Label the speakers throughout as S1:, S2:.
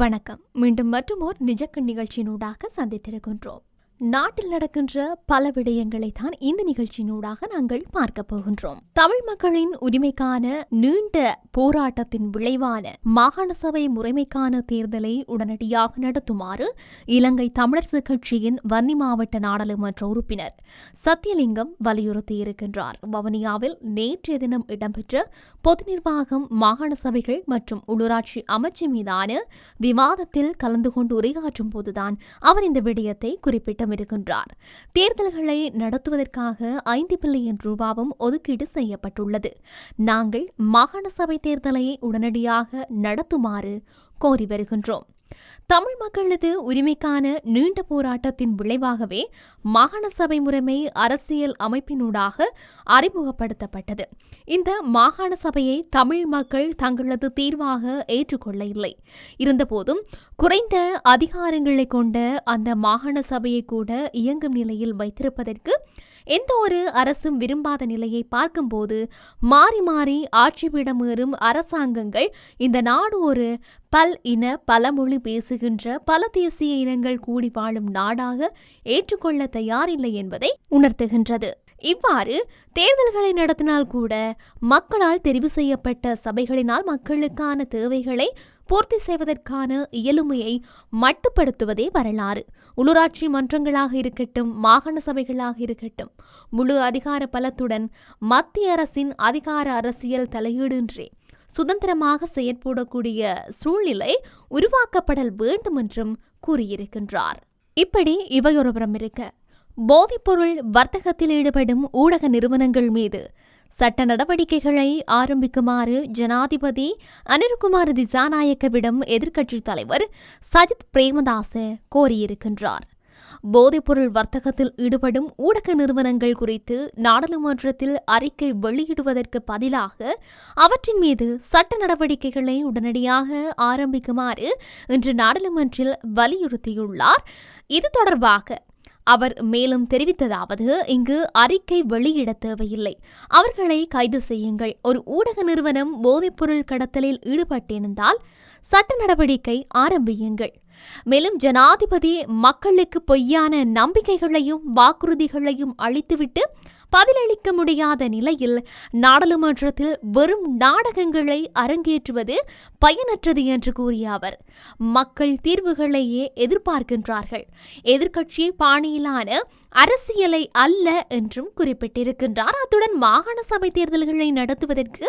S1: வணக்கம் மீண்டும் மற்றும் ஒரு நிஜக்கண் நிகழ்ச்சியினூடாக சந்தித்திருக்கின்றோம் நாட்டில் நடக்கின்ற பல விடயங்களை தான் இந்த நிகழ்ச்சியினூடாக நாங்கள் பார்க்க போகின்றோம் தமிழ் மக்களின் உரிமைக்கான நீண்ட போராட்டத்தின் விளைவான மாகாண சபை முறைமைக்கான தேர்தலை உடனடியாக நடத்துமாறு இலங்கை தமிழரசு கட்சியின் வன்னி மாவட்ட நாடாளுமன்ற உறுப்பினர் சத்தியலிங்கம் வலியுறுத்தியிருக்கின்றார் வவுனியாவில் நேற்றைய தினம் இடம்பெற்ற பொது நிர்வாகம் மாகாண சபைகள் மற்றும் உள்ளூராட்சி அமைச்சு மீதான விவாதத்தில் கலந்து கொண்டு உரையாற்றும் போதுதான் அவர் இந்த விடயத்தை குறிப்பிட்டார் திட்டமிடுகின்றார் தேர்தல்களை நடத்துவதற்காக ஐந்து பில்லியன் ரூபாவும் ஒதுக்கீடு செய்யப்பட்டுள்ளது நாங்கள் மாகாண சபை தேர்தலை உடனடியாக நடத்துமாறு கோரி வருகின்றோம் தமிழ் மக்களது உரிமைக்கான நீண்ட போராட்டத்தின் விளைவாகவே மாகாண சபை முறைமை அரசியல் அமைப்பினூடாக அறிமுகப்படுத்தப்பட்டது இந்த மாகாண சபையை தமிழ் மக்கள் தங்களது தீர்வாக ஏற்றுக்கொள்ள இல்லை இருந்தபோதும் குறைந்த அதிகாரங்களை கொண்ட அந்த மாகாண சபையை கூட இயங்கும் நிலையில் வைத்திருப்பதற்கு எந்த ஒரு அரசும் விரும்பாத நிலையை பார்க்கும்போது மாறி மாறி ஆட்சி பீடமேறும் அரசாங்கங்கள் இந்த நாடு ஒரு பல் இன பலமொழி பேசுகின்ற பல தேசிய இனங்கள் கூடி வாழும் நாடாக ஏற்றுக்கொள்ள தயாரில்லை என்பதை உணர்த்துகின்றது இவ்வாறு தேர்தல்களை நடத்தினால் கூட மக்களால் தெரிவு செய்யப்பட்ட சபைகளினால் மக்களுக்கான தேவைகளை பூர்த்தி செய்வதற்கான இயலுமையை மட்டுப்படுத்துவதே வரலாறு உள்ளூராட்சி மன்றங்களாக இருக்கட்டும் மாகாண சபைகளாக இருக்கட்டும் முழு அதிகார பலத்துடன் மத்திய அரசின் அதிகார அரசியல் தலையீடின்றி சுதந்திரமாக செயற்படக்கூடிய சூழ்நிலை உருவாக்கப்படல் வேண்டும் என்றும் கூறியிருக்கின்றார் இப்படி இவையொருபுறம் இருக்க போதைப்பொருள் வர்த்தகத்தில் ஈடுபடும் ஊடக நிறுவனங்கள் மீது சட்ட நடவடிக்கைகளை ஆரம்பிக்குமாறு ஜனாதிபதி அனிருகுமார் திசாநாயக்கவிடம் எதிர்க்கட்சித் தலைவர் சஜித் பிரேமதாச கோரியிருக்கின்றார் போதைப்பொருள் வர்த்தகத்தில் ஈடுபடும் ஊடக நிறுவனங்கள் குறித்து நாடாளுமன்றத்தில் அறிக்கை வெளியிடுவதற்கு பதிலாக அவற்றின் மீது சட்ட நடவடிக்கைகளை உடனடியாக ஆரம்பிக்குமாறு இன்று நாடாளுமன்றில் வலியுறுத்தியுள்ளார் இது தொடர்பாக அவர் மேலும் தெரிவித்ததாவது இங்கு அறிக்கை வெளியிட தேவையில்லை அவர்களை கைது செய்யுங்கள் ஒரு ஊடக நிறுவனம் போதைப்பொருள் கடத்தலில் ஈடுபட்டிருந்தால் சட்ட நடவடிக்கை ஆரம்பியுங்கள் மேலும் ஜனாதிபதி மக்களுக்கு பொய்யான நம்பிக்கைகளையும் வாக்குறுதிகளையும் அளித்துவிட்டு பதிலளிக்க முடியாத நிலையில் நாடாளுமன்றத்தில் வெறும் நாடகங்களை அரங்கேற்றுவது பயனற்றது என்று கூறிய அவர் மக்கள் தீர்வுகளையே எதிர்பார்க்கின்றார்கள் எதிர்க்கட்சி பாணியிலான அரசியலை அல்ல என்றும் குறிப்பிட்டிருக்கின்றார் அத்துடன் மாகாண சபை தேர்தல்களை நடத்துவதற்கு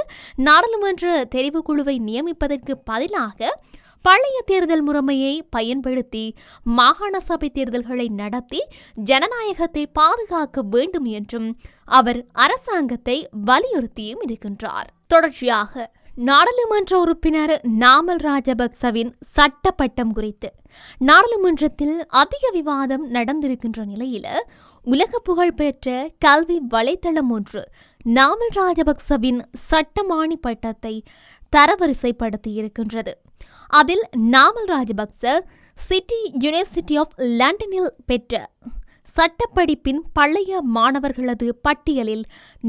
S1: நாடாளுமன்ற தெரிவுக்குழுவை நியமிப்பதற்கு பதிலாக பழைய தேர்தல் முறைமையை பயன்படுத்தி மாகாண சபை தேர்தல்களை நடத்தி ஜனநாயகத்தை பாதுகாக்க வேண்டும் என்றும் அவர் அரசாங்கத்தை வலியுறுத்தியும் இருக்கின்றார் தொடர்ச்சியாக நாடாளுமன்ற உறுப்பினர் நாமல் ராஜபக்சவின் சட்ட பட்டம் குறித்து நாடாளுமன்றத்தில் அதிக விவாதம் நடந்திருக்கின்ற நிலையில் உலக புகழ்பெற்ற கல்வி வலைத்தளம் ஒன்று நாமல் ராஜபக்சவின் சட்டமானி பட்டத்தை தரவரிசைப்படுத்தியிருக்கின்றது அதில் Namal Rajapaksa City University of லண்டனில் பெற்ற சட்டப்படிப்பின் பழைய மாணவர்களது பட்டியலில்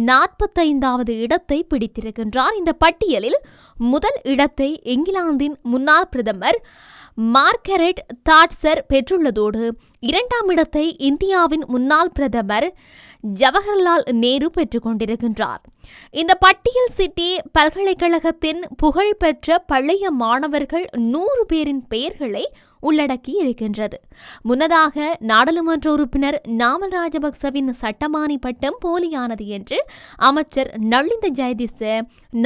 S1: நாற்பத்தைந்தாவது இடத்தை பிடித்திருக்கின்றார் இந்த பட்டியலில் முதல் இடத்தை இங்கிலாந்தின் முன்னாள் பிரதமர் மார்கரெட் தாட்சர் பெற்றுள்ளதோடு இரண்டாம் இடத்தை இந்தியாவின் முன்னாள் பிரதமர் ஜவஹர்லால் நேரு பெற்றுக்கொண்டிருக்கின்றார் இந்த பட்டியல் சிட்டி பல்கலைக்கழகத்தின் புகழ்பெற்ற பழைய மாணவர்கள் நூறு பேரின் பெயர்களை உள்ளடக்கி இருக்கின்றது முன்னதாக நாடாளுமன்ற உறுப்பினர் நாமல் ராஜபக்சவின் சட்டமானி பட்டம் போலியானது என்று அமைச்சர் நளிந்த ஜெயதிச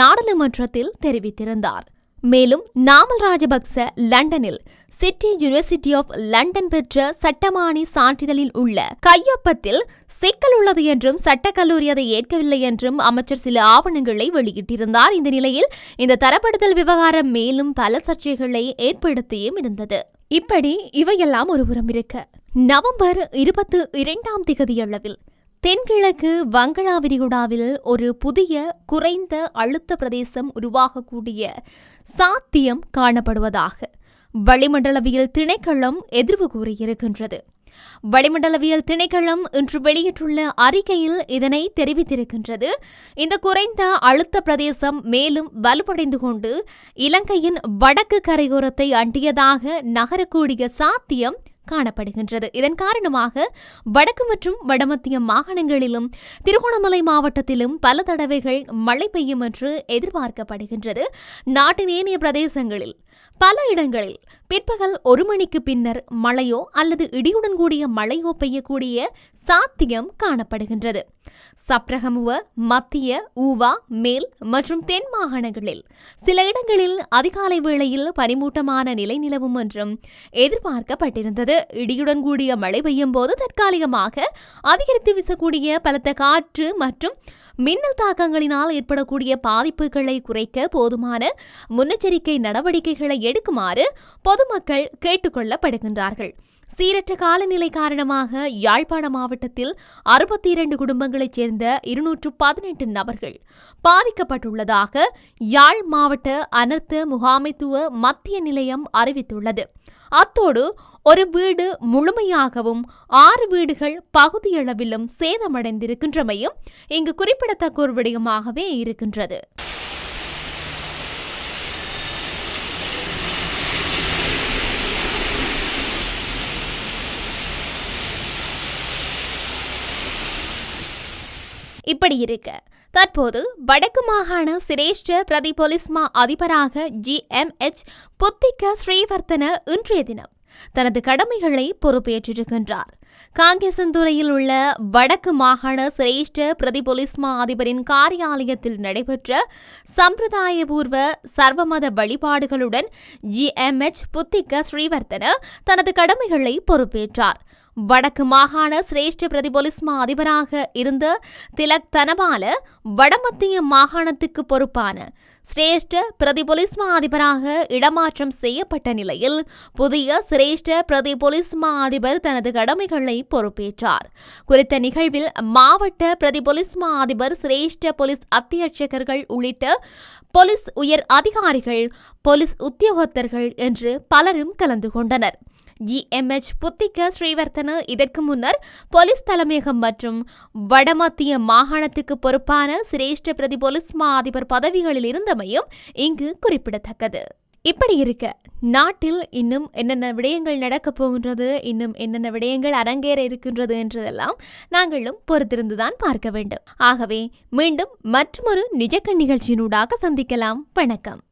S1: நாடாளுமன்றத்தில் தெரிவித்திருந்தார் மேலும் நாமல் ராஜபக்ச லண்டனில் சிட்டி யூனிவர்சிட்டி ஆஃப் லண்டன் பெற்ற சட்டமானி சான்றிதழில் உள்ள கையொப்பத்தில் சிக்கல் உள்ளது என்றும் சட்டக்கல்லூரி அதை ஏற்கவில்லை என்றும் அமைச்சர் சில ஆவணங்களை வெளியிட்டிருந்தார் இந்த நிலையில் இந்த தரப்படுத்தல் விவகாரம் மேலும் பல சர்ச்சைகளை ஏற்படுத்தியும் இருந்தது இப்படி இவையெல்லாம் ஒருபுறம் இருக்க நவம்பர் இருபத்தி இரண்டாம் திகதியளவில் தென்கிழக்கு வங்களா விரிகுடாவில் ஒரு புதிய குறைந்த அழுத்த பிரதேசம் உருவாகக்கூடிய சாத்தியம் காணப்படுவதாக வளிமண்டலவியல் திணைக்களம் எதிர்வு கூறியிருக்கின்றது வளிமண்டலவியல் திணைக்களம் இன்று வெளியிட்டுள்ள அறிக்கையில் இதனை தெரிவித்திருக்கின்றது இந்த குறைந்த அழுத்த பிரதேசம் மேலும் வலுவடைந்து கொண்டு இலங்கையின் வடக்கு கரையோரத்தை அண்டியதாக நகரக்கூடிய சாத்தியம் காணப்படுகின்றது இதன் காரணமாக வடக்கு மற்றும் வடமத்திய மாகாணங்களிலும் திருகோணமலை மாவட்டத்திலும் பல தடவைகள் மழை பெய்யும் என்று எதிர்பார்க்கப்படுகின்றது நாட்டின் ஏனைய பிரதேசங்களில் பல இடங்களில் பிற்பகல் ஒரு மணிக்கு பின்னர் மழையோ அல்லது இடியுடன் கூடிய மழையோ பெய்யக்கூடிய சாத்தியம் காணப்படுகின்றது சப்ரகமுவ மத்திய ஊவா மேல் மற்றும் தென் மாகாணங்களில் சில இடங்களில் அதிகாலை வேளையில் பனிமூட்டமான நிலை நிலவும் என்றும் எதிர்பார்க்கப்பட்டிருந்தது இடியுடன் கூடிய மழை பெய்யும் போது தற்காலிகமாக அதிகரித்து வீசக்கூடிய பலத்த காற்று மற்றும் மின்னல் தாக்கங்களினால் ஏற்படக்கூடிய பாதிப்புகளை குறைக்க போதுமான முன்னெச்சரிக்கை நடவடிக்கைகளை எடுக்குமாறு பொதுமக்கள் கேட்டுக்கொள்ளப்படுகின்றார்கள் சீரற்ற காலநிலை காரணமாக யாழ்ப்பாண மாவட்டத்தில் அறுபத்தி இரண்டு குடும்பங்களைச் சேர்ந்த இருநூற்று பதினெட்டு நபர்கள் பாதிக்கப்பட்டுள்ளதாக யாழ் மாவட்ட அனர்த்த முகாமைத்துவ மத்திய நிலையம் அறிவித்துள்ளது அத்தோடு ஒரு வீடு முழுமையாகவும் ஆறு வீடுகள் பகுதியளவிலும் சேதமடைந்திருக்கின்றமையும் இங்கு குறிப்பிடத்தக்க ஒரு விடயமாகவே இருக்கின்றது இப்படி இருக்க தற்போது வடக்கு மாகாண சிரேஷ்ட பிரதி பொலிஸ்மா அதிபராக G M H Buddhika Sriwardhana இன்றைய தினம் தனது கடமைகளை பொறுப்பேற்றிருக்கின்றார் காங்கேசந்துறையில் உள்ள வடக்கு மாகாண சிரேஷ்ட பிரதி பொலிஸ்மா அதிபரின் காரியாலயத்தில் நடைபெற்ற சம்பிரதாயபூர்வ சர்வமத வழிபாடுகளுடன் G M H Buddhika Sriwardhana தனது கடமைகளை பொறுப்பேற்றார் வடக்கு மாகாண சிரேஷ்ட பிரதிபொலிஸ்மா அதிபராக இருந்த திலக் தனபால வடமத்திய மாகாணத்துக்கு பொறுப்பான சிரேஷ்ட பிரதிபொலிஸ்மா அதிபராக இடமாற்றம் செய்யப்பட்ட நிலையில் புதிய சிரேஷ்ட பிரதிபொலிஸ்மா அதிபர் தனது கடமைகளை பொறுப்பேற்றார் குறித்த நிகழ்வில் மாவட்ட பிரதிபொலிஸ்மா அதிபர் சிரேஷ்ட போலீஸ் அத்தியட்சகர்கள் உள்ளிட்ட போலீஸ் உயர் அதிகாரிகள் போலீஸ் உத்தியோகத்தர்கள் என்று பலரும் கலந்து கொண்டனர் ஜி எம் புத்திக ஸ்ரீவர்த்தன இதற்கு முன்னர் போலீஸ் தலைமையகம் மற்றும் வடமத்திய மாகாணத்துக்கு பொறுப்பான சிரேஷ்ட பிரதி போலீஸ் மா அதிபர் பதவிகளில் இருந்தமையும் இங்கு குறிப்பிடத்தக்கது இப்படி இருக்க நாட்டில் இன்னும் என்னென்ன விடயங்கள் நடக்கப் போகின்றது இன்னும் என்னென்ன விடயங்கள் அரங்கேற இருக்கின்றது என்றதெல்லாம் நாங்களும் பொறுத்திருந்துதான் பார்க்க வேண்டும் ஆகவே மீண்டும் மற்றொரு நிஜக்கண் நிகழ்ச்சியினூடாக சந்திக்கலாம் வணக்கம்